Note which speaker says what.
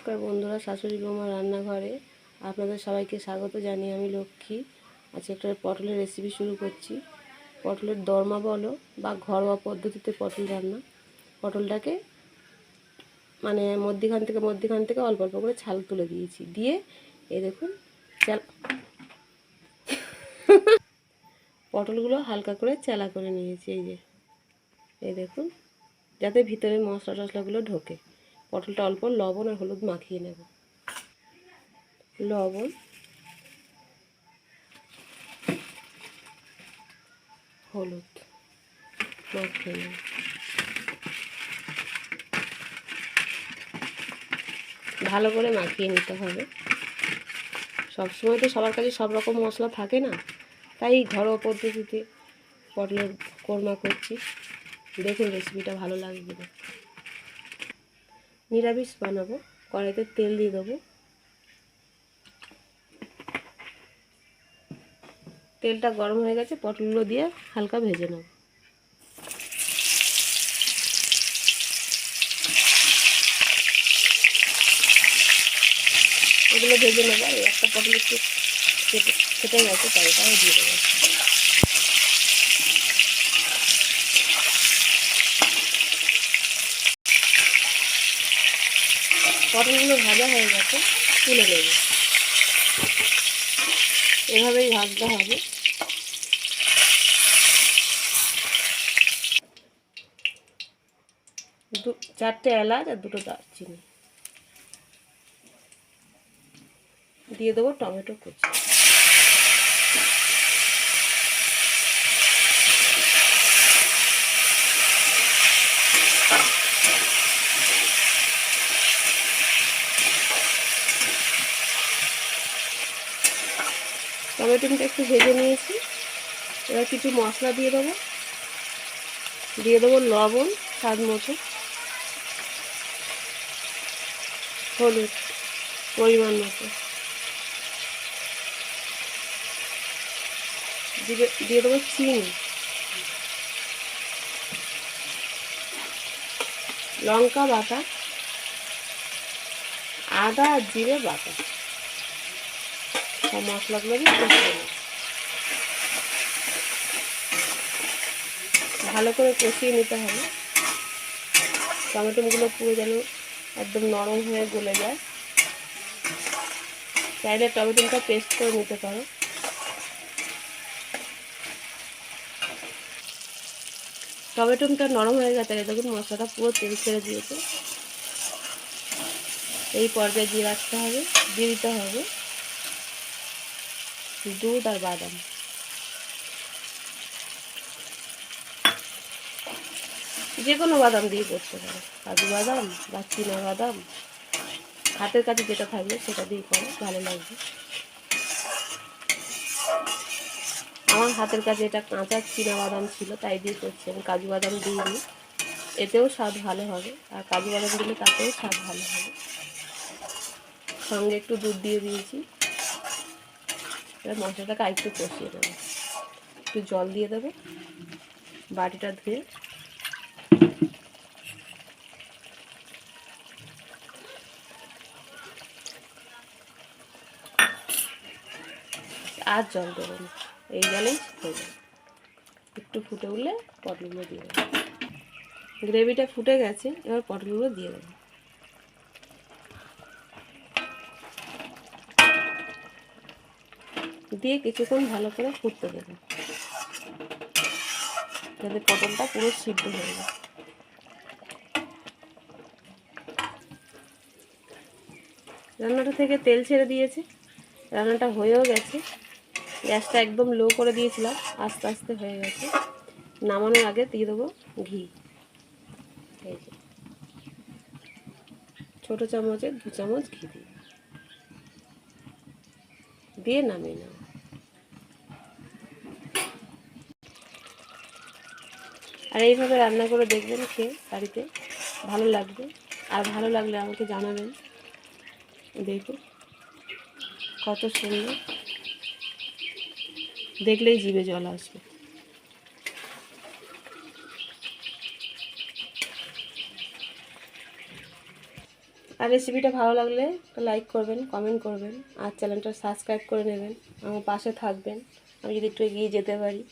Speaker 1: নমস্কার বন্ধুরা, শাশুড়ি বৌমা রান্নাঘরে আপনাদের সবাইকে স্বাগত জানিয়ে আমি লক্ষ্মী। আজকে একটা পটলের রেসিপি শুরু করছি। পটলের দরমা বলো বা ঘরোয়া পদ্ধতিতে পটল রান্না। পটলটাকে মানে মধ্যিখান থেকে মধ্যিখান থেকে অল্প অল্প করে ছাল তুলে দিয়েছি। দিয়ে এই দেখুন, চাল পটলগুলো হালকা করে চেলা করে নিয়েছি। এই যে, এই দেখুন, যাতে ভিতরে মশলা টশলাগুলো ঢোকে। পটলটা অল্প, লবণ আর হলুদ মাখিয়ে নেব। লবণ। হলুদ মাখিয়ে নেব। ভালো করে মাখিয়ে নিতে হবে। সবসময় তো সবার কাছে সব রকম মশলা থাকে না, তাই ঘরোয়া পদ্ধতিতে পটলের কোরমা করছি। দেখুন রেসিপিটা ভালো লাগবে নিরামিষ বানাবো। কড়াইতে তেল দিয়ে দেবো। তেলটা গরম হয়ে গেছে, পটলগুলো দিয়ে হালকা ভেজে নেব। এগুলো ভেজে নেব একটা পটল একটু কেটে কেটে গেছে তাই তাও দিয়ে দেবো। পটলগুলো ভাজা হয়ে গেছে, তুলে নেব। এভাবেই ভাজতে হবে। দু, চারটে এলাচ আর দুটো দারচিনি। দিয়ে দেবো টমেটো কুচি। টমেটোটা একটু ভেজে নিয়েছি। এবার কিছু মশলা দিয়ে দেবো। দিয়ে দেবো লবণ, স্বাদ মতো। হলুদ, পরিমাণ মতো। দিয়ে দেবো চিনি। লঙ্কা বাটা, আদা আর জিরে বাটা। সব মশলাগুলো নেব। ভালো করে কষিয়ে নিতে হবে। টমেটোগুলো পুরো যেন একদম নরম হয়ে গলে যায়। চাইলে টমেটোটা পেস্ট করে নিতে পারো। টমেটোটা নরম হয়ে গেছে দেখুন মশলাটা পুরো তেল ছেড়ে দিয়েছে। এই পর্যায়ে দিয়ে রাখতে হবে, দিয়ে দিতে হবে। দুধ আর বাদাম যে কোনো বাদাম দিয়ে করতে পারো। কাজু বাদাম বা চীনা বাদাম। হাতের কাছে যেটা থাকবে সেটা দিয়ে করো, ভালো লাগবে। আমার হাতের কাছে এটা কাঁচা চীনা বাদাম ছিল, তাই দিয়ে করছি। আমি কাজু বাদাম দিইনি। এতেও স্বাদ ভালো হবে। আর কাজু বাদাম দিলে তাতেও স্বাদ ভালো হবে। সঙ্গে একটু দুধ দিয়ে দিয়েছি। এবার মশলাটাকে আরেকটু কষিয়ে দেবো একটু জল দিয়ে দেবো। বাটিটা ধুয়ে। আর জল দেবো না। এই জলেই হয়ে যাবে। একটু ফুটে উঠলে পটলগুলো দিয়ে দেবো। গ্রেভিটা ফুটে গেছে, এবার পটলগুলো দিয়ে দেবো। দিয়ে কিছুক্ষণ ভালো করে ফুটতে দেবো। যাতে পটলটা পুরো সিদ্ধ হয়ে যায়। রান্নাটা থেকে তেল ছেড়ে দিয়েছে। রান্নাটা হয়েও গেছে। গ্যাসটা একদম লো করে দিয়েছিলাম। আস্তে আস্তে হয়ে গেছে। নামানোর আগে দিয়ে দেবো ঘি। ছোটো চামচে দু চামচ ঘি দিই দিয়ে নামিয়ে নেব। আর এইভাবে রান্না করে দেখবেন খেয়ে বাড়িতে ভালো লাগবে। আর ভালো লাগলে আমাকে জানাবেন। দেখুন, কত সুন্দর। দেখলেই জিভে জল আসবে। আর রেসিপিটা ভালো লাগলে লাইক করবেন কমেন্ট করবেন। আর চ্যানেলটা সাবস্ক্রাইব করে নেবেন। আমার পাশে থাকবেন। আমি যদি একটু এগিয়ে যেতে পারি।